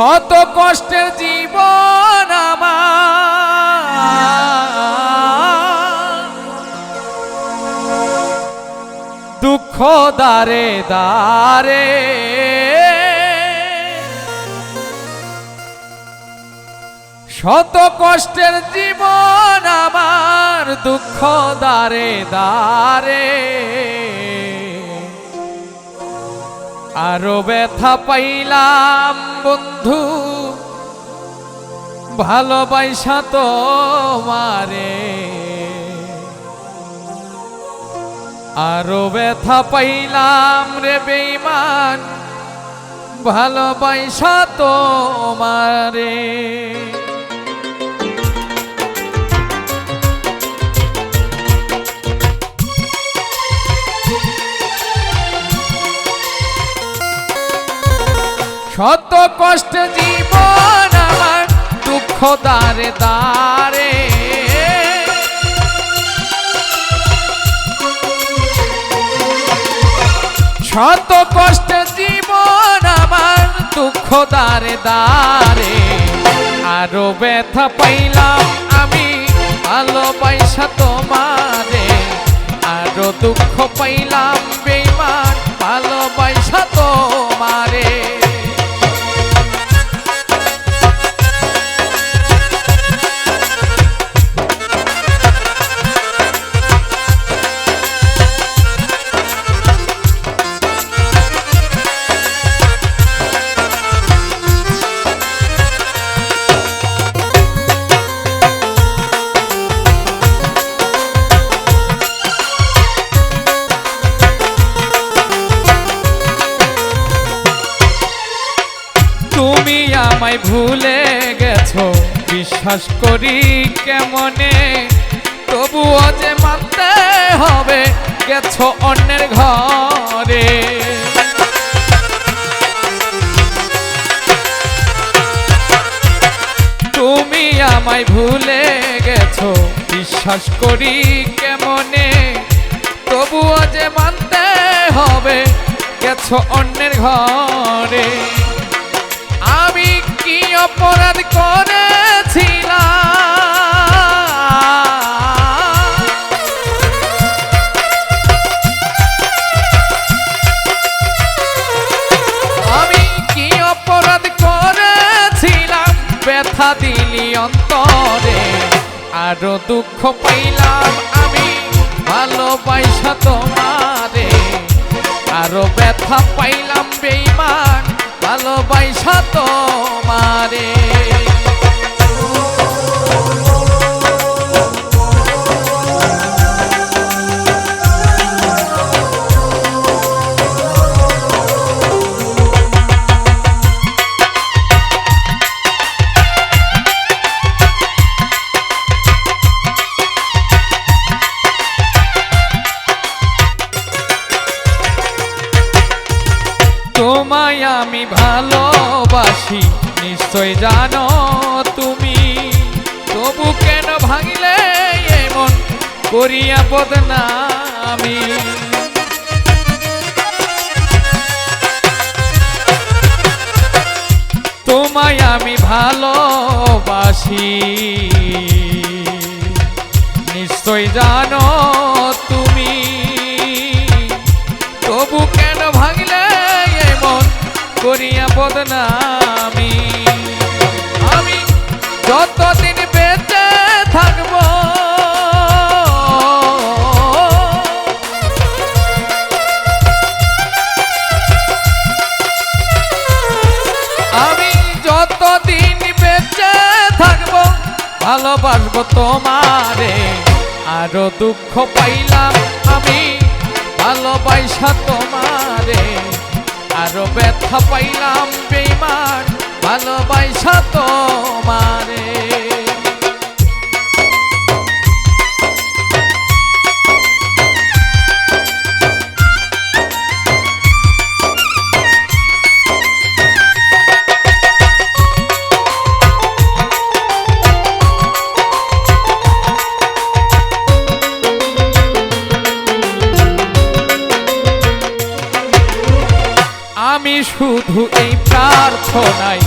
শত কষ্টের জীবন আমার। দুঃখ দারে দারে শত কষ্টের জীবন আমার দুঃখ দারে দারে আরও ব্যথা পাইলাম, বন্ধু। ভালোবাসা তো মারে। আরও ব্যথা পাইলাম রে বেইমান ভালোবাসা তো মারে। শত কষ্ট জীবন আমার, দুঃখ দারে দারে শত কষ্ট জীবন আমার, দুঃখ দারে দারে আরও ব্যথা পাইলাম আমি ভালোবাসা তোমারে। আরও দুঃখ পাইলাম বেইমান ভালোবাসা তোমারে। ভুলে গেছো? বিশ্বাস করি কেমনে? তবুও যে মানতে হবে, গেছো অন্যের ঘরে। তুমি আমায় ভুলে গেছো, বিশ্বাস করি কেমনে? তবুও যে মানতে হবে, গেছো অন্যের ঘরে। অপরাধ করেছিলাম। আমি কি অপরাধ করেছিলাম? ব্যথা দিলি অন্তরে, আরও দুঃখ পাইলাম আমি, ভালোবাসা তোমারে, আরও ব্যথা পাইলাম ভালোবাসা তোমারে। নিশ্চয় জানো তুমি, তবু কেন ভাঙিলে এমন করিয়া বদনামি? তোমায় আমি ভালোবাসি। নিশ্চয় জানো তুমি, তবু কেন ভাঙলে এমন করিয়া বদনামি? ভালোবাসবো তোমারে। আরও দুঃখ পাইলাম আমি ভালোবাসা তোমারে। আরও ব্যথা পাইলাম বেইমান ভালোবাসা তোমারে। এই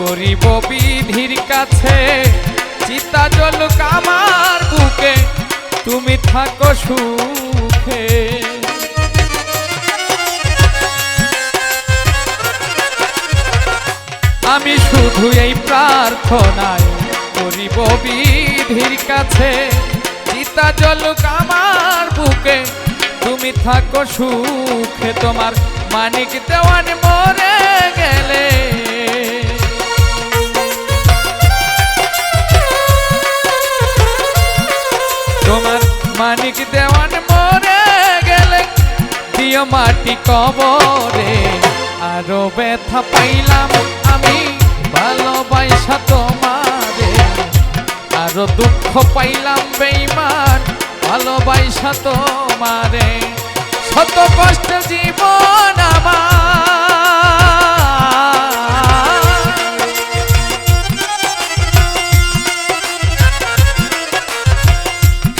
করিব বিধির কাছে। চিতা জল কামার বুকে তুমি থাকো সুখে। আমি শুধু এই প্রার্থনায় করিব বিধির কাছে। চিতা জল কামার বুকে তুমি থাকো সুখে। তোমার মানিক দেওয়ান মরে গেলে। তোমার মানিক দেওয়ান মরে গেলে, দিও মাটি কবরে। আরও ব্যথা পাইলাম আমি ভালোবাসা তোমারে। আরও দুঃখ পাইলাম বেইমান, ভালোবাসা তোমারে। শত কষ্ট জীবন আমার।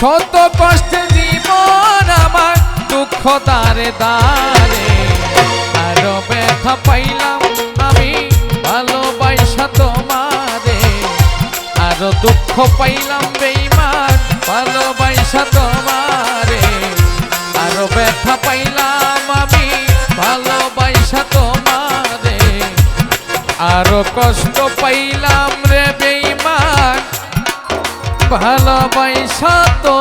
শত কষ্টে জীবন আমার, দুঃখ দারে দারে। আরও ব্যথা পাইলাম আমি, ভালোবাসা তোমারে। আরও দুঃখ পাইলাম বেইমান, ভালোবাসা তোমারে। আরও কষ্ট পাইলাম রে বেইমান ভালোবাসা তো